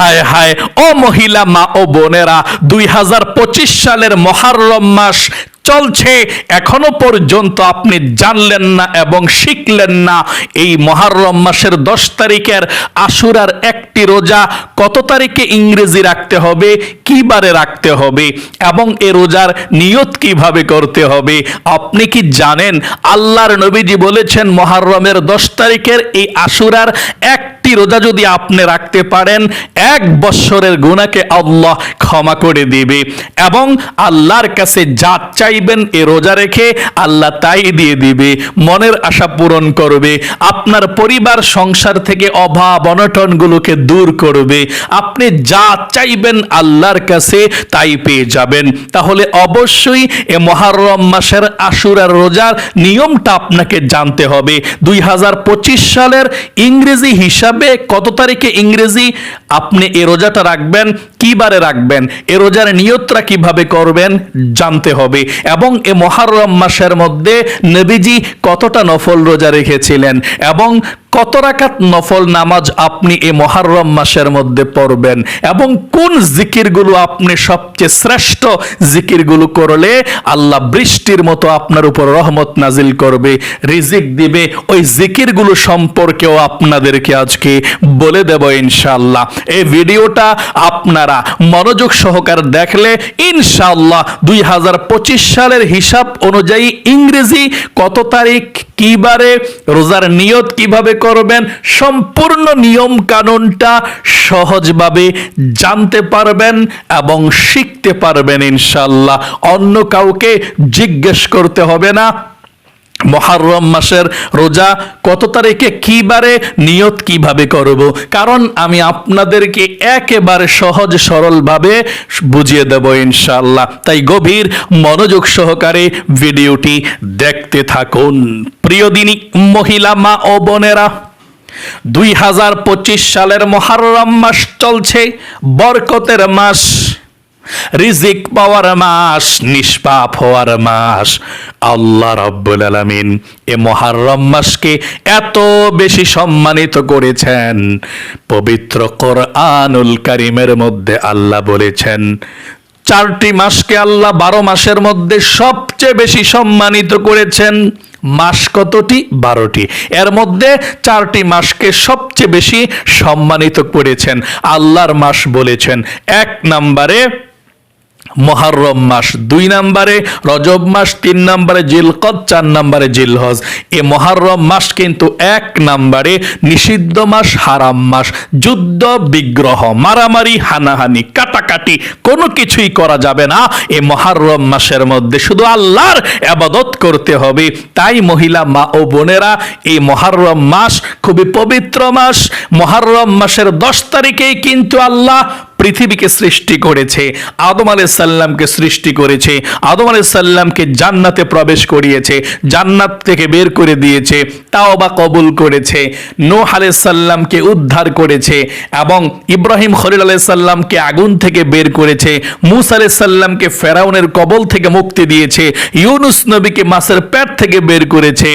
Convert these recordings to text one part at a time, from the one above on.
হায় হায় ও মহিলা মা ও বোনেরা দুই হাজার পঁচিশ সালের মহারম মাস চলছে। এখনও পর্যন্ত আপনি জানলেন না এবং শিখলেন না। এই মহারম মাসের দশ তারিখের আশুরার একটি রোজা কত তারিখে ইংরেজি রাখতে হবে? কি বারে রাখতে হবে? এবং এ রোজার নিয়ত কীভাবে করতে হবে? আপনি কি জানেন? আল্লাহর নবীজি বলেছেন, মহারমের দশ তারিখের এই আশুরার একটি রোজা যদি আপনি রাখতে পারেন, এক বৎসরের গুণাকে আল্লাহ ক্ষমা করে দিবে। এবং আল্লাহর কাছে যা চাইবেন এ রোজা রেখে, আল্লাহ তাই দিয়ে দিবে। মনের আশা পূরণ করবে। আপনার পরিবার, সংসার থেকে অভাব, অনটনগুলোকে দূর করবে। আপনি যা চাইবেন আল্লাহর কাছে তাই পেয়ে যাবেন। তাহলে অবশ্যই এ মহারম মাসের আশুরার রোজার নিয়মটা আপনাকে জানতে হবে। দুই হাজার পঁচিশ সালের ইংরেজি হিসাবে কত তারিখে ইংরেজি আপনি এ রোজাটা রাখবেন, কিবারে রাখবেন, এ রোজার নিয়তরা কীভাবে করবেন জানতে হবে। এবং এ মহারম মাসের মধ্যে নবীজি কতটা নফল রোজা রেখেছিলেন এবং কত রাকাত নফল নামাজ আপনি এ মহারম মাসের মধ্যে পড়বেন? এবং কোন জিকিরগুলো আপনি সবচেয়ে শ্রেষ্ঠ জিকিরগুলো করলে আল্লাহ বৃষ্টির মতো আপনার উপর রহমত নাজিল করবে, রিজিক দিবে, ওই জিকিরগুলো সম্পর্কেও আপনাদেরকে আজকে বলে দেব ইনশাআল্লাহ। এই ভিডিওটা আপনারা মনোযোগ সহকার দেখলে ইনশাআল্লাহ দুই সালের হিসাব অনুযায়ী ইংরেজি কত তারিখ কিবারে রোজার নিয়ত কীভাবে করবেন, সম্পূর্ণ নিয়ম কানুনটা সহজভাবে জানতে পারবেন এবং শিখতে পারবেন ইনশাল্লাহ অন্য কাউকে জিজ্ঞেস করতে হবে না। মহারম মাসের রোজা কত তারিখে কি বারে নিয়ত কীভাবে করব? কারণ আমি আপনাদেরকে একেবারে সহজ সরলভাবে বুঝিয়ে দেব ইনশাআল্লাহ। তাই গভীর মনোযোগ সহকারে ভিডিওটি দেখতে থাকুন। প্রিয় দিনী মহিলা, মা ও বোনেরা, দুই হাজার পঁচিশ সালের মহারম মাস চলছে, বরকতের মাস। রিজিক পাওয়ার মাস, নিষ্পাপ হওয়ার মাস। আল্লাহ রব্বুল আলামিন এ মহারম মাসকে এত বেশি সম্মানিত করেছেন। পবিত্র কোরআনুল কারিমের মধ্যে আল্লাহ বলেছেন, চারটি মাসকে আল্লাহ বারো মাসের মধ্যে সবচেয়ে বেশি সম্মানিত করেছেন। মাস কতটি? বারোটি। এর মধ্যে চারটি মাসকে সবচেয়ে বেশি সম্মানিত করেছেন। আল্লাহর মাস বলেছেন, এক নম্বরে মহারম মাস দুই নাম্বারে, রজব মাস তিন নম্বরে, জিলকদ চার নম্বরে, জিলহজ। এ মহারম মাস কিন্তু এক নাম্বারে নিষিদ্ধ মাস, হারাম মাস, যুদ্ধ, বিগ্রহ, মারামারি, হানাহানি, কাটাকাটি, কোনো কিছুই করা যাবে না। এ মহারম মাসের মধ্যে শুধু আল্লাহর আবাদত করতে হবে। তাই মহিলা, মা ও বোনেরা, এই মহারম মাস খুবই পবিত্র মাস। মহারম মাসের দশ তারিখেই কিন্তু আল্লাহ পৃথিবীকে সৃষ্টি করেছে, আদম সাল্লামকে সৃষ্টি করেছে, আদম সাল্লামকে জান্নাতে প্রবেশ করিয়েছে, জান্নাত থেকে বের করে দিয়েছে, তাও বা কবুল করেছে, নোহ সাল্লামকে উদ্ধার করেছে এবং ইব্রাহিম খলিল সাল্লামকে আগুন থেকে বের করেছে, মুসা সাল্লামকে ফেরাউনের কবল থেকে মুক্তি দিয়েছে, ইউনুস নবীকে মাসের পেট থেকে বের করেছে।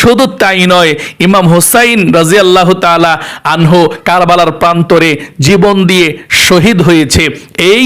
শুধু তাই নয়, ইমাম হোসাইন রাজিয়াল্লাহ তালা আনহু কারবালার প্রান্তরে জীবন দিয়ে শহীদ হয়েছে। এই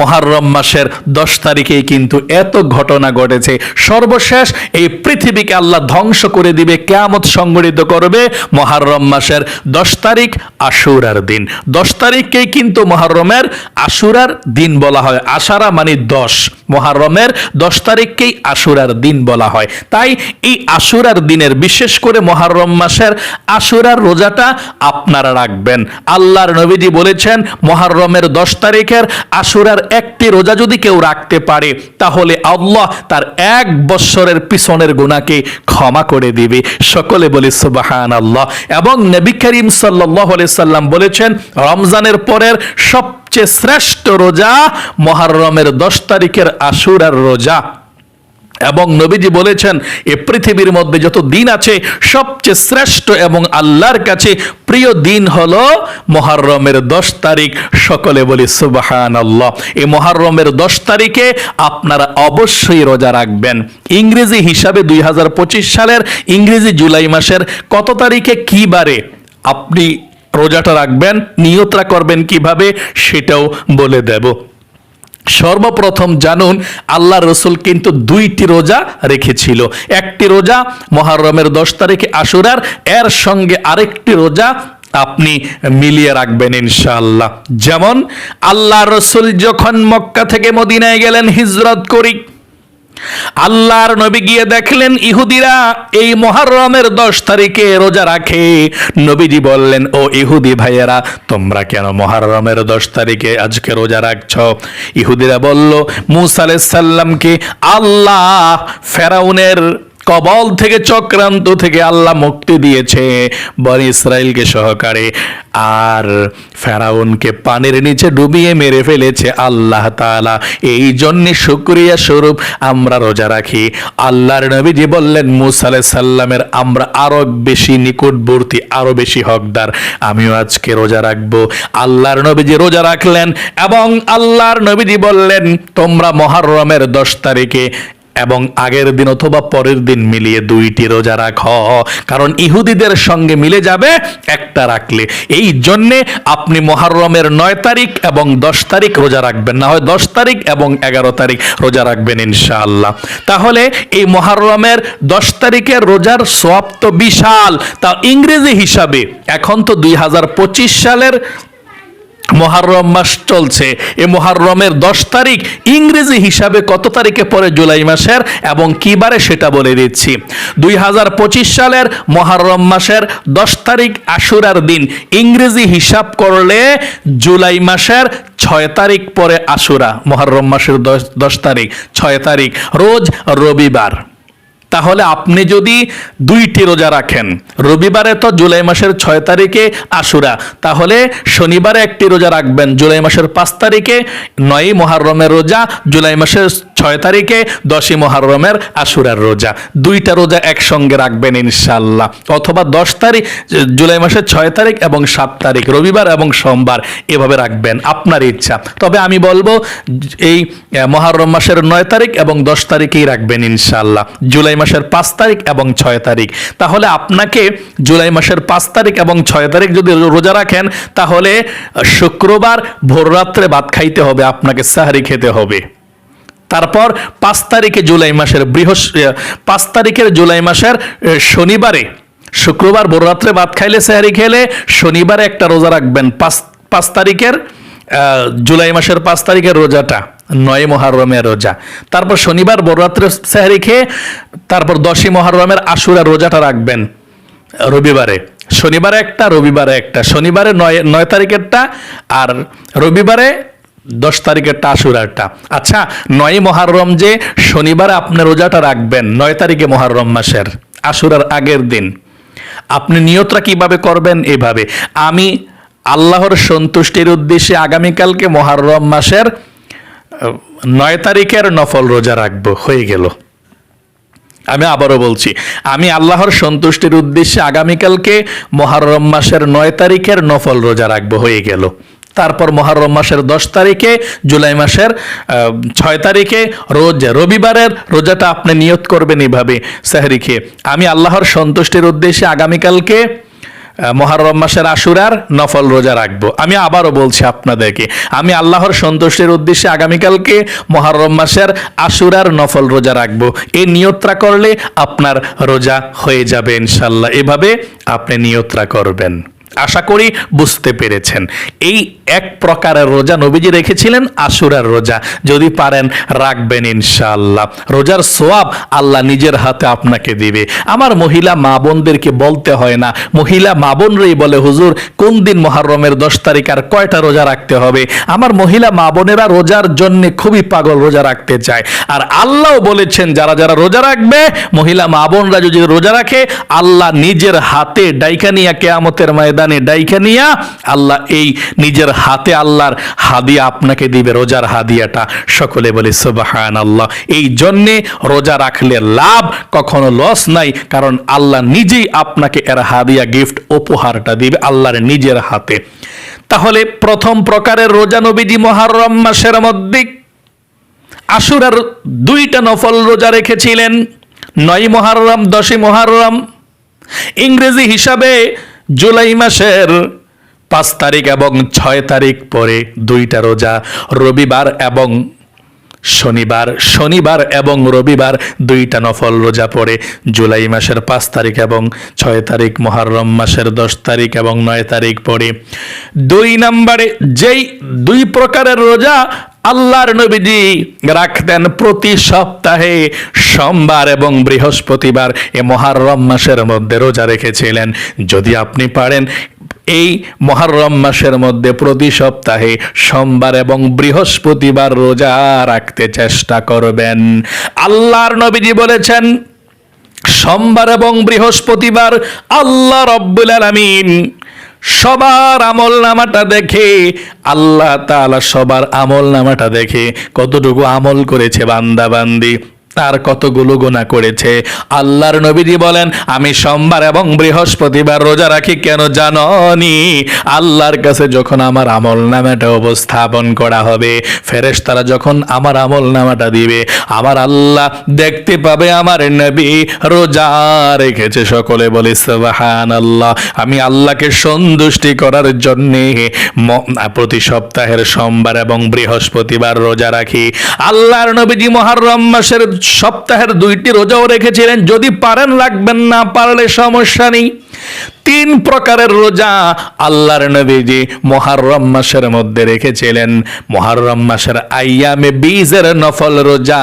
মহারম মাসের দশ তারিখেই কিন্তু এত ঘটনা ঘটেছে। সর্বশেষ এই পৃথিবীকে আল্লাহ ধ্বংস করে দিবে, কেয়ামত সংগঠিত করবে মহারম মাসের দশ তারিখ আশুরার দিন। দশ তারিখকেই কিন্তু মহারমের আশুরার দিন বলা হয়, আশারা মানে দশ। মহারমের দশ তারিখকেই আশুরার দিন বলা হয়। তাই এই আশুরার দিনের বিশেষ করে মহারম মাসের আশুরার রোজাটা আপনারা রাখবেন। আল্লাহর নবীজি বলেছেন মহারমের দশ তারিখের আশুরার একটি রোজা যদি কেউ রাখতে পারে, তাহলে আল্লাহ তার এক বৎসরের পিছনের গুণাকে ক্ষমা করে দিবে। সকলে বলে সুবাহান আল্লাহ এবং নবী করিম সাল্লাহ সাল্লাম বলেছেন, রমজানের পরের সবচেয়ে শ্রেষ্ঠ রোজা, মহারমের দশ তারিখের আশুরার রোজা। এবং নবীজি বলেছেন, এ পৃথিবীর মধ্যে যত দিন আছে, সবচেয়ে শ্রেষ্ঠ এবং আল্লাহর কাছে প্রিয় দিন হল মহারমের দশ তারিখ। সকলে বলি সুবাহান আল্লাহ এই মহারমের দশ তারিখে আপনারা অবশ্যই রোজা রাখবেন। ইংরেজি হিসাবে দুই হাজার পঁচিশ সালের ইংরেজি জুলাই মাসের কত তারিখে কি বারে? আপনি রোজাটা রাখবেন নিয়তরা করবেন কীভাবে সেটাও বলে দেব। সর্বপ্রথম জানুন, আল্লাহ রসুল কিন্তু দুইটি রোজা রেখেছিল। একটি রোজা মহারমের দশ তারিখে আশুরার, এর সঙ্গে আরেকটি রোজা আপনি মিলিয়ে রাখবেন ইনশাআল্লাহ। যেমন, আল্লাহ রসুল যখন মক্কা থেকে মদিনায় গেলেন হিজরত করি আল্লাহর নবী গিয়ে দেখলেন, ইহুদিরা এই মহারমের দশ তারিখে রোজা রাখে। নবীজি বললেন, ও ইহুদি ভাইয়েরা, তোমরা কেন মহারমের দশ তারিখে আজকে রোজা রাখছ? ইহুদিরা বলল, মুসা আলাইসাল্লামকে আল্লাহ ফেরাউনের কবল থেকে, চক্রান্ত থেকে আল্লাহ মুক্তি দিয়েছে। বন ইসরায়েলকে সহকারে। আর ফেরাউনকে পানির নিচে ডুবিয়ে মেরে ফেলেছে আল্লাহ তাআলা। এই জন্যে শুক্রিয়া স্বরূপ আমরা রোজা রাখি। আল্লাহর নবীজি বললেন, মুসা সাল্লামের আমরা আরও বেশি নিকটবর্তী, আরও বেশি হকদার। আমিও আজকে রোজা রাখব। আল্লাহর নবীজি রোজা রাখলেন এবং আল্লাহর নবীজি বললেন, তোমরা মহররমের দশ তারিখে এবং আগের দিন অথবা পরের দিন মিলিয়ে দুইটি রোজা রাখ। কারণ ইহুদিদের সঙ্গে মিলে যাবে একটা রাখলে। এই জন্যে আপনি মহারমের নয় তারিখ এবং দশ তারিখ রোজা রাখবেন। না হয় দশ তারিখ এবং এগারো তারিখ রোজা রাখবেন ইনশাআল্লাহ। তাহলে এই মহারমের দশ তারিখের রোজার সব তো বিশাল। তা ইংরেজি হিসাবে এখন তো দুই হাজার পঁচিশ সালের মহারম মাস চলছে। এ মহারমের দশ তারিখ ইংরেজি হিসাবে কত তারিখে পরে জুলাই মাসের এবং কি বারে সেটা বলে দিচ্ছি। দুই হাজার পঁচিশ সালের মহারম মাসের দশ তারিখ আশুরার দিন ইংরেজি হিসাব করলে জুলাই মাসের ছয় তারিখ পরে আশুরা। মহারম মাসের দশ দশ তারিখ, ছয় তারিখ, রোজ রবিবার। তাহলে আপনি যদি দুইটি রোজা রাখেন, রবিবারে তো জুলাই মাসের ছয় তারিখে আশুরা, তাহলে শনিবারে একটি রোজা রাখবেন, জুলাই মাসের পাঁচ তারিখে নয় মহারমের রোজা, জুলাই মাসের ছয় তারিখে দশই মহারমের আশুরার রোজা। দুইটা রোজা একসঙ্গে রাখবেন ইনশাল্লাহ অথবা দশ তারিখ, জুলাই মাসের ছয় তারিখ এবং সাত তারিখ, রবিবার এবং সোমবার এভাবে রাখবেন আপনার ইচ্ছা। তবে আমি বলব, এই মহারম মাসের নয় তারিখ এবং দশ তারিখেই রাখবেন ইনশাল্লাহ জুলাই মাসের পাঁচ তারিখ এবং ছয় তারিখ। তাহলে আপনাকে জুলাই মাসের পাঁচ তারিখ এবং ছয় তারিখ যদি রোজা রাখেন, তাহলে শুক্রবার ভোররাত্রে ভাত খাইতে হবে, আপনাকে সাহারি খেতে হবে। তারপর পাঁচ তারিখে জুলাই মাসের বৃহস্পতি পাঁচ তারিখের জুলাই মাসের শনিবারে, শুক্রবার ভোররাত্রে ভাত খাইলে, সেহারি খেলে, শনিবারে একটা রোজা রাখবেন। পাঁচ পাঁচ তারিখের জুলাই মাসের পাঁচ তারিখের রোজাটা, নয় মহারমের রোজা। তারপর শনিবার বররাত্রে সেহারি খেয়ে, তারপর দশই মহারমের আশুরা রোজাটা রাখবেন, রবিবারে। শনিবারে একটা, রবিবারে একটা। শনিবারে নয় নয় তারিখেরটা, আর রবিবারে দশ তারিখেরটা আশুরারটা আচ্ছা নয় মহারম যে শনিবার আপনি রোজাটা রাখবেন, নয় তারিখে মহারম মাসের, আশুরার আগের দিন। আপনি নিয়তরা কীভাবে করবেন এভাবে? আমি আল্লাহর সন্তুষ্টির উদ্দেশ্যে আগামীকালকে মহারম মাসের, নয় তারিখের নফল রোজা রাখব, হয়ে গেল। আমি আবারও বলছি, আমি আল্লাহর সন্তুষ্টির উদ্দেশ্যে আগামীকালকে মহারম মাসের নয় তারিখের নফল রোজা রাখব, হয়ে গেল। তারপর মহারম মাসের দশ তারিখে, জুলাই মাসের ছয় তারিখে, রোজ রবিবারের রোজাটা আপনি নিয়ত করবেন এইভাবে সাহরি খেয়ে। আমি আল্লাহর সন্তুষ্টির উদ্দেশ্যে আগামীকালকে মহারম মাসের আশুরার নফল রোজা রাখব। আমি আবারও বলছি আপনাদেরকে, আমি আল্লাহর সন্তুষ্টির উদ্দেশ্যে আগামীকালকে মহারম মাসের আশুরার নফল রোজা রাখব। এই নিয়ত্রা করলে আপনার রোজা হয়ে যাবে ইনশাল্লাহ। এভাবে আপনি নিয়ত্রা করবেন। আশা করি বুঝতে পেরেছেন। এই এক প্রকারের রোজা নবীজি রেখেছিলেন, আশুরার রোজা। যদি পারেন, রাখবেন ইনশাআল্লাহ। রোজার সোয়াব আল্লাহ নিজের হাতে আপনাকে দিবে। আমার মহিলা মা বোনদেরকে বলতে হয় না। মহিলা মা বোনরাই বলে, হুজুর, কোন দিন মহারমের দশ তারিখ আর কয়টা রোজা রাখতে হবে? আমার মহিলা মা বোনেরা রোজার জন্য খুবই পাগল রোজা রাখতে চায়। আর আল্লাহ বলেছেন, যারা যারা রোজা রাখবে, মহিলা মা বোনরা যদি রোজা রাখে, আল্লাহ নিজের হাতে ডাইকানিয়া কেয়ামতের ময়দানে ডাইকানিয়া আল্লাহ এই নিজের হাতে আল্লাহর হাদিয়া আপনাকে দিবে, রোজার হাদিয়াটা। সকলে বলে সুবাহান আল্লাহ এই জন্যে রোজা রাখলে লাভ কখনো লস নাই, কারণ আল্লাহ নিজেই আপনাকে এর হাদিয়া গিফট উপহারটা দিবে আল্লাহর নিজের হাতে। তাহলে প্রথম প্রকারের রোজা নবীজি মহারম মাসের মধ্যে আশুরার দুইটা নফল রোজা রেখেছিলেন। নয় মহারম, দশই মহারম। ইংরেজি হিসাবে জুলাই মাসের পাঁচ তারিখ এবং ছয় তারিখ পরে দুইটা রোজা, রবিবার এবং শনিবার। শনিবার এবং রবিবার দুইটা নফল রোজা পড়ে। জুলাই মাসের পাঁচ তারিখ এবং ছয় তারিখ মহারম মাসের দশ তারিখ এবং নয় তারিখ পড়ে। দুই নম্বরে যেই দুই প্রকারের রোজা আল্লাহর নবীজি রাখতেন প্রতি সপ্তাহে সোমবার এবং বৃহস্পতিবার এ মহারম মাসের মধ্যে রোজা রেখেছিলেন। যদি আপনি পারেন, এই মহারম মাসের মধ্যে প্রতি সপ্তাহে সোমবার এবং বৃহস্পতিবার রোজা রাখতে চেষ্টা করবেন। আল্লাহর নবীজি বলেছেন, সোমবার এবং বৃহস্পতিবার আল্লাহ রব্বুল আলামিন সবার আমল নামাটা দেখে, আল্লাহ তালা সবার আমল নামাটা দেখে কতটুকু আমল করেছে বান্দা বান্দি তার কতগুলো গুণা করেছে? আল্লাহর নবীজি বলেন, আমি সোমবার এবং বৃহস্পতিবার রোজা রাখি, কেন জাননি? আল্লাহর কাছে যখন আমার আমল নামাটা উপস্থাপন করা হবে ফেরেশ তারা যখন আমার আমল নামাটা দিবে, আমার আল্লাহ দেখতে পাবে আমার নবী রোজা রেখেছে। সকলে বলে সুবাহান আল্লাহ আমি আল্লাহকে সন্তুষ্টি করার জন্যে প্রতি সপ্তাহের সোমবার এবং বৃহস্পতিবার রোজা রাখি। আল্লাহর নবীজি মহারম মাসের সপ্তাহের দুইটি রোজাও রেখেছিলেন। যদি পারেন, রাখবেন না, পারলে সমস্যা নেই। তিন প্রকারের রোজা আল্লাহর নবীজি মহারম মাসের মধ্যে রেখেছিলেন। মহারম মাসের আইয়ামে বীজের নফল রোজা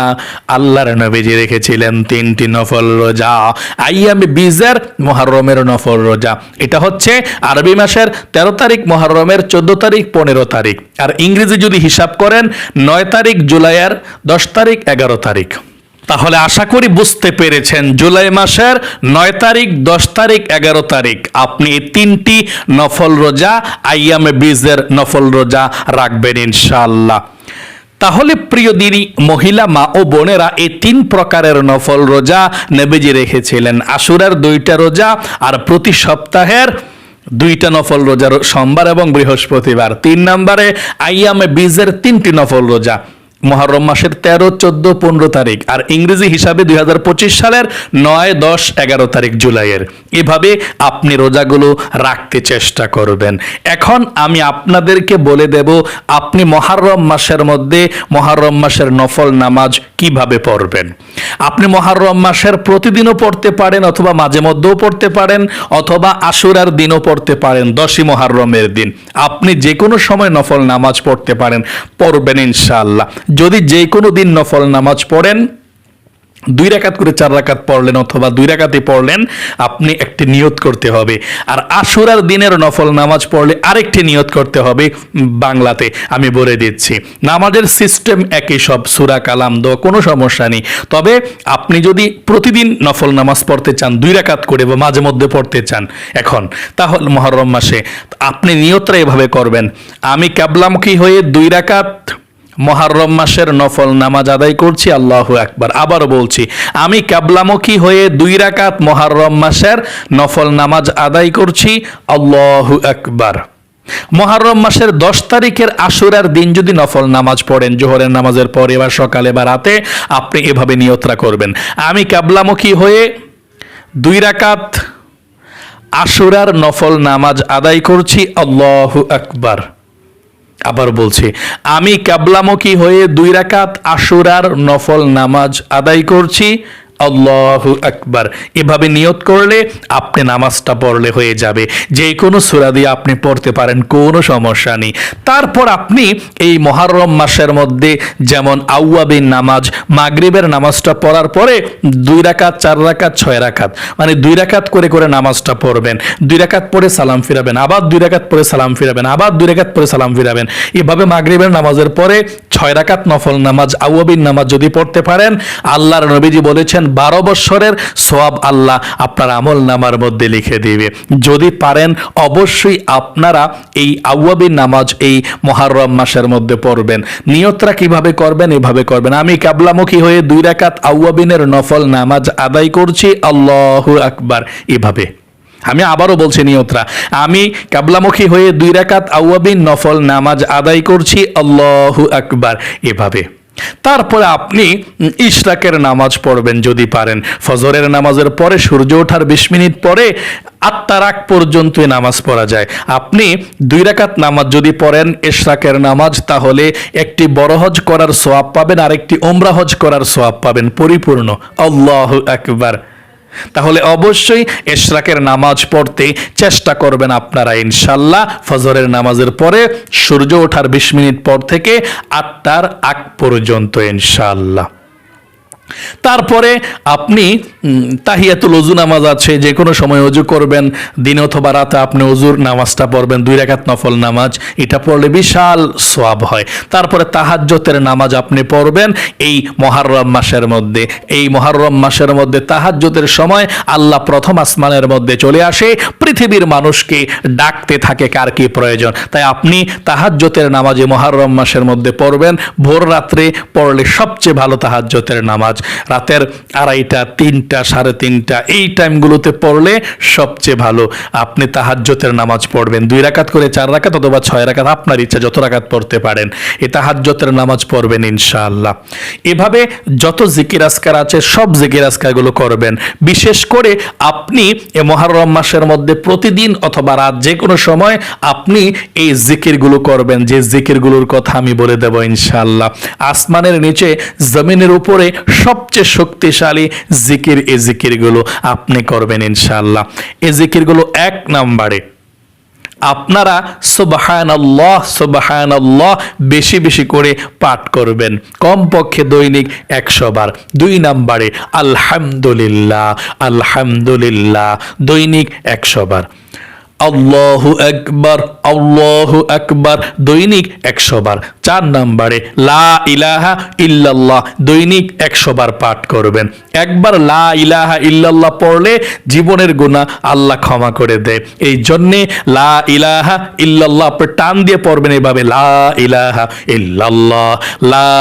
আল্লাহর নবীজি রেখেছিলেন। তিনটি নফল রোজা আইয়ামে বীজের মহারমের নফল রোজা। এটা হচ্ছে আরবি মাসের তেরো তারিখ মহারমের চোদ্দ তারিখ, পনেরো তারিখ। আর ইংরেজি যদি হিসাব করেন, নয় তারিখ জুলাইয়ের দশ তারিখ, এগারো তারিখ। তাহলে আশা করি বুঝতে পেরেছেন। জুলাই মাসের নয় তারিখ, দশ তারিখ, এগারো তারিখ। আপনি তিনটি নফল রোজা, আইয়ামে বীজের নফল রোজা রাখবেন ইনশাআল্লাহ। তাহলে প্রিয় দিনী মহিলা, মা ও বোনেরা, এই তিন প্রকারের নফল রোজা নেবেজি রেখেছিলেন। আশুরার দুইটা রোজা আর প্রতি সপ্তাহের দুইটা নফল রোজা সোমবার এবং বৃহস্পতিবার। তিন নম্বরে আইয়ামে বীজের তিনটি নফল রোজা। মহরম মাসের তেরো, চোদ্দ, পনেরো তারিখ আর ইংরেজি হিসাবে দুই হাজার পঁচিশ সালের নয়, দশ, এগারো তারিখ জুলাইয়ের। এভাবে আপনি রোজাগুলো রাখতে চেষ্টা করবেন। এখন আমি আপনাদেরকে বলে দেব, আপনি মহারম মাসের মধ্যে মহারম মাসের নফল নামাজ কীভাবে পড়বেন? আপনি মহারম মাসের প্রতিদিনও পড়তে পারেন অথবা মাঝে মধ্যেও পড়তে পারেন অথবা আশুরার দিনও পড়তে পারেন দশই মহারমের দিন। আপনি যে কোনো সময় নফল নামাজ পড়তে পারেন, পড়বেন ইনশাআল্লাহ। যদি যে কোনো দিন নফল নামাজ পড়েন, দুই রাকাত করে চার রাকাত পড়লেন অথবা দুই রাকাতে পড়লেন, আপনি একটি নিয়ত করতে হবে। আর আশুরার দিনের নফল নামাজ পড়লে আরেকটি নিয়ত করতে হবে বাংলাতে। আমি বলে দিচ্ছি, নামাজের সিস্টেম একই সব, সুরা, কালাম দো কোনো সমস্যা নেই। তবে আপনি যদি প্রতিদিন নফল নামাজ পড়তে চান, দুই রাকাত করে বা মাঝে মধ্যে পড়তে চান, এখন, তাহলে মহরম মাসে, আপনি নিয়তটা এভাবে করবেন। আমি ক্যাবলামুখী হয়ে দুই রাকাত মহারম মাসের নফল নামাজ আদায় করছি, আল্লাহ একবার আবারও বলছি, আমি কাবলামুখী হয়ে দুই রাকাত মহারম মাসের নফল নামাজ আদায় করছি, আল্লাহ একবার মহারম মাসের দশ তারিখের আশুরার দিন যদি নফল নামাজ পড়েন, জোহরের নামাজের পরে বা সকালে বা রাতে, আপনি এভাবে নিয়ত্রা করবেন। আমি কাবলামুখী হয়ে দুই রাকাত আশুরার নফল নামাজ আদায় করছি, আল্লাহ আকবার। আবার বলছি আমি কাবলামুখী হয়ে দুই রাকাত আশুরার নফল নামাজ আদায় করছি আল্লাহু আকবার। এভাবে নিয়ত করলে আপনি নামাজটা পড়লে হয়ে যাবে। যে কোনো সুরা দিয়ে আপনি পড়তে পারেন, কোনো সমস্যা নেই। তারপর আপনি এই মহারম মাসের মধ্যে যেমন আউয়াবিন নামাজ, মাগরিবের নামাজটা পড়ার পরে দুই রাকাত, চার রাকাত, ছয় রাকাত মানে দুই রাকাত করে করে নামাজটা পড়বেন। দুই রাকাত পরে সালাম ফিরাবেন, আবার দুই রাকাত পরে সালাম ফিরাবেন, আবার দুই রাকাত পরে সালাম ফিরাবেন। এভাবে মাগরিবের নামাজের পরে ছয় রাকাত নফল নামাজ, আউয়াবিন নামাজ যদি পড়তে পারেন, আল্লাহর নবীজি বলেছেন বারো বৎসরের সোয়াব আল্লাহ আপনার আমল নামার মধ্যে লিখে দিবে। যদি পারেন, অবশ্যই আপনারা এই আউয়াবিন নামাজ এই মহারম মাসের মধ্যে পড়বেন। নিয়তরা কীভাবে করবেন, এভাবে করবেন। আমি কাবলামুখী হয়ে দুই রাকাত আউয়াবিনের নফল নামাজ আদায় করছি, আল্লাহু আকবার, এভাবে। আমি আবারও বলছি নিয়তরা। আমি কাবলামুখী হয়ে দুই রাকাত আউয়াবিন নফল নামাজ আদায় করছি, আল্লাহু আকবার, এভাবে। তারপরে আপনি ইশরাকের নামাজ পড়বেন যদি পারেন। ফজরের নামাজের পরে সূর্য ওঠার বিশ মিনিট পরে আত্মার আগ পর্যন্ত নামাজ পড়া যায়। আপনি দুই রাকাত নামাজ যদি পড়েন ইশরাকের নামাজ, তাহলে একটি বড় হজ করার সোয়াব পাবেন আর একটি ওমরা হজ করার সোয়াব পাবেন। পরিপূর্ণ। আল্লাহ একবার তাহলে অবশ্যই এশরাকের নামাজ পড়তে চেষ্টা করবেন আপনারা ইনশাল্লাহ ফজরের নামাজের পরে সূর্য ওঠার বিশ মিনিট পর থেকে আটটার আগ পর্যন্ত ইনশাল্লাহ তারপরে আপনি তাহিয়াতুল অজু নামাজ আছে যে কোনো সময় অজু করবেন, দিন অথবা রাতে আপনি অজুর নামাজটা পড়বেন, দুই রাকাত নফল নামাজ, এটা পড়লে বিশাল সোয়াব হয়। তারপরে তাহাজ্জতের নামাজ আপনি পড়বেন, এই মহারম মাসের মধ্যে। এই মহারম মাসের মধ্যে তাহাজ্জতের সময় আল্লাহ প্রথম আসমানের মধ্যে চলে আসে, পৃথিবীর মানুষকে ডাকতে থাকে কার কি প্রয়োজন। তাই আপনি তাহাজ্জতের নামাজে মহারম মাসের মধ্যে পড়বেন, ভোর রাত্রে পড়লে সবচেয়ে ভালো তাহাজ্জতের নামাজ রাতের আড়াইটা, তিনটা, সাড়ে তিনটা, এই টাইমগুলোতে পড়লে সবচেয়ে ভালো। আপনি তাহাজ্জতের নামাজ পড়বেন। দুই রাকাত করে চার রাকাত অথবা ছয় রাকাত আপনার ইচ্ছা যত রাকাত পড়তে পারেন, এই তাহাজ্জতের নামাজ পড়বেন ইনশাআল্লাহ। এভাবে যত জিকির আজকার আছে, সব জিকির আজকারগুলো করবেন। বিশেষ করে আপনি এ মহারম মাসের মধ্যে প্রতিদিন অথবা রাত যে কোনো সময় আপনি এই জিকিরগুলো করবেন। যে জিকিরগুলোর কথা আমি বলে দেব ইনশাআল্লাহ। আসমানের নিচে, জমিনের উপরে সবচেয়ে শক্তিশালী জিকির এই জিকিরগুলো আপনি করবেন ইনশাআল্লাহ। এই জিকিরগুলো এক নাম্বারে। আপনারা সুবাহান আল্লাহ সুবাহান আল্লাহ বেশি বেশি করে পাঠ করবেন। কমপক্ষে দৈনিক একশো বার। দুই নাম্বারে, আলহামদুলিল্লাহ আলহামদুলিল্লাহ, দৈনিক একশো বার। আল্লাহু একবার আল্লাহু একবার, দৈনিক একশো বার। চার নাম্বারে, লা ইলাহা ইল্লাল্লাহ, দৈনিক একশো বার পাঠ করবেন। একবার লা ইলাহা ইল্লাল্লাহ পড়লে জীবনের গুণা আল্লাহ ক্ষমা করে দেয়। এই জন্যে লা ইলাহা ইল্লাল্লাহ আপনি টান দিয়ে পড়বেন এভাবে, লা ইলাহা ইল্লাল্লাহ, লা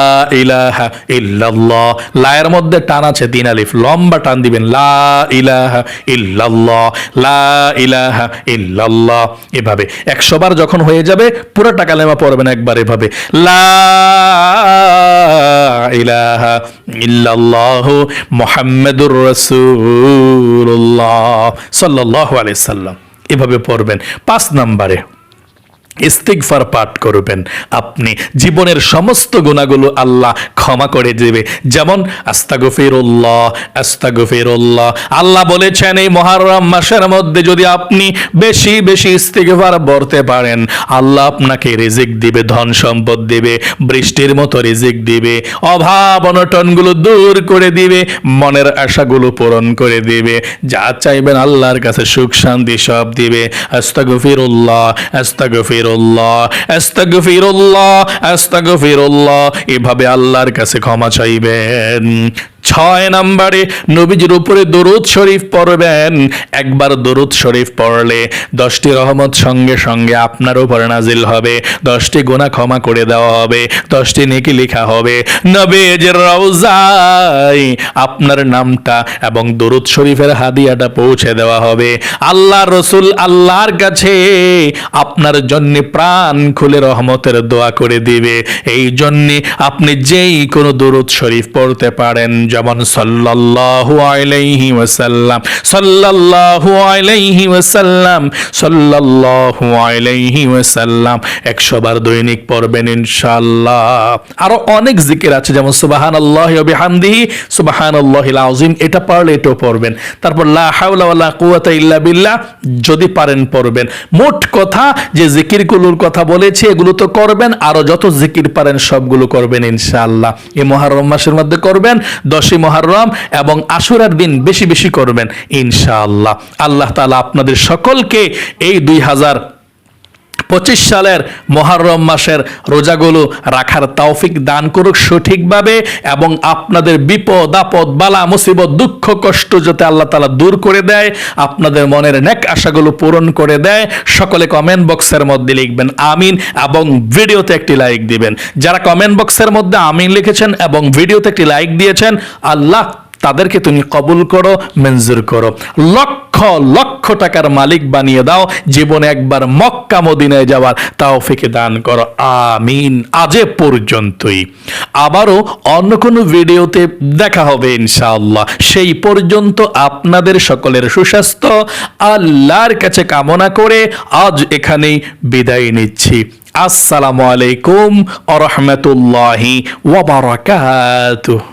ইলাহা ইল্লাল্লাহ। লায়ের মধ্যে টান আছে তিন আলিফ, লম্বা টান দিবেন, লা ইলাহা ইল্লাল্লাহ, লা ইলাহা ইল্লাল্লাহ। এভাবে, একশো বার যখন হয়ে যাবে, পুরোটা কালেমা পড়বেন একবার এভাবে, লা ইলাহা ইল্লাল্লাহ মুহাম্মাদুর রসুল্লাহ সাল্লাহ আলাইসাল্লাম এভাবে পড়বেন। পাঁচ নম্বরে ইস্তিগফার পাঠ করবেন। আপনি জীবনের সমস্ত গুণাগুলো আল্লাহ ক্ষমা করে দেবে। যেমন, আস্তাগফিরুল্লাহ আস্তাগফিরুল্লাহ। আল্লাহ বলেছেন, এই মহারম মাসের মধ্যে যদি আপনি বেশি বেশি ইস্তিগফার বলতে পারেন, আল্লাহ আপনাকে রিজিক দিবে, ধন সম্পদ দিবে, বৃষ্টির মতো রিজিক দিবে, অভাব অনটনগুলো দূর করে দিবে, মনের আশাগুলো পূরণ করে দিবে, যা চাইবেন আল্লাহর কাছে সুখ শান্তি সব দিবে। আস্তাগফিরুল্লাহ। আস্তাগফিরুল্লাহ এভাবে আল্লাহর কাছে ক্ষমা চাইবেন। ছয় নম্বরে নবীজির উপরে দরুদ শরীফ পড়বেন। একবার দরুদ শরীফ পড়লে দশটি রহমত সঙ্গে সঙ্গে আপনার উপরে নাজিল হবে। দশটি গুণা ক্ষমা করে দেওয়া হবে। দশটি নেকি লেখা হবে। নবেজ রওজায় আপনার নামটা এবং দরুদ শরীফের হাদিয়াটা পৌঁছে দেওয়া হবে। আল্লাহ রসুল আল্লাহর কাছে আপনার জন্য প্রাণ খুলে রহমতের দোয়া করে দিবে। এই জন্যে আপনি যেই কোনো দরুদ শরীফ পড়তে পারেন। যেমন সাল্লাল্লাহু আলাইহি ওয়াসাল্লাম, সাল্লাল্লাহু আলাইহি ওয়াসাল্লাম, সাল্লাল্লাহু আলাইহি ওয়াসাল্লাম। 100 বার দৈনিক পড়বেন ইনশাআল্লাহ। আরও অনেক জিকির আছে যেমন সুবহানাল্লাহি ওয়া বিহামদিহি, সুবহানাল্লাহিল আযীম, এটা পারলে এটাও পড়বেন। তারপর লা হাওলা ওয়ালা কুওয়াতা ইল্লা বিল্লাহ, যদি পারেন পড়বেন। মোট কথা, যে জিকিরগুলোর কথা বলেছি, এগুলো তো করবেন, আরও যত জিকির পারেন সবগুলো করবেন ইনশাআল্লাহ। এই মহারম মাসের মধ্যে করবেন দশই মহারম এবং আশুরার দিন বেশি বেশি করবেন, ইনশাআল্লাহ। আল্লাহ তালা আপনাদের সকলকে এই দুই হাজার পঁচিশ সালের মহারম মাসের রোজাগুলো রাখার তৌফিক দান করুক সঠিকভাবে এবং আপনাদের বিপদ, আপদ, বালা, মুসিবত, দুঃখ, কষ্ট যাতে আল্লাহ তালা দূর করে দেয়, আপনাদের মনের নেক আশাগুলো পূরণ করে দেয়, সকলে কমেন্ট বক্সের মধ্যে লিখবেন আমিন এবং ভিডিওতে একটি লাইক দিবেন। যারা কমেন্ট বক্সের মধ্যে আমিন লিখেছেন এবং ভিডিওতে একটি লাইক দিয়েছেন, আল্লাহ তাদেরকে তুমি কবুল করো, মঞ্জুর করো। লক্ষ লক্ষ টাকার মালিক বানিয়ে দাও, জীবনে একবার মক্কা মদিনায় যাওয়ার তাও ফেকে দান করো। আমিন। আজে পর্যন্তই। আবারও অন্য কোনো ভিডিওতে দেখা হবে ইনশাআল্লাহ। সেই পর্যন্ত আপনাদের সকলের সুস্বাস্থ্য, আল্লাহর কাছে কামনা করে আজ এখানেই বিদায় নিচ্ছি। আসসালামু আলাইকুম আ রহমতুল্লাহি ওয়াবারাকাতুহ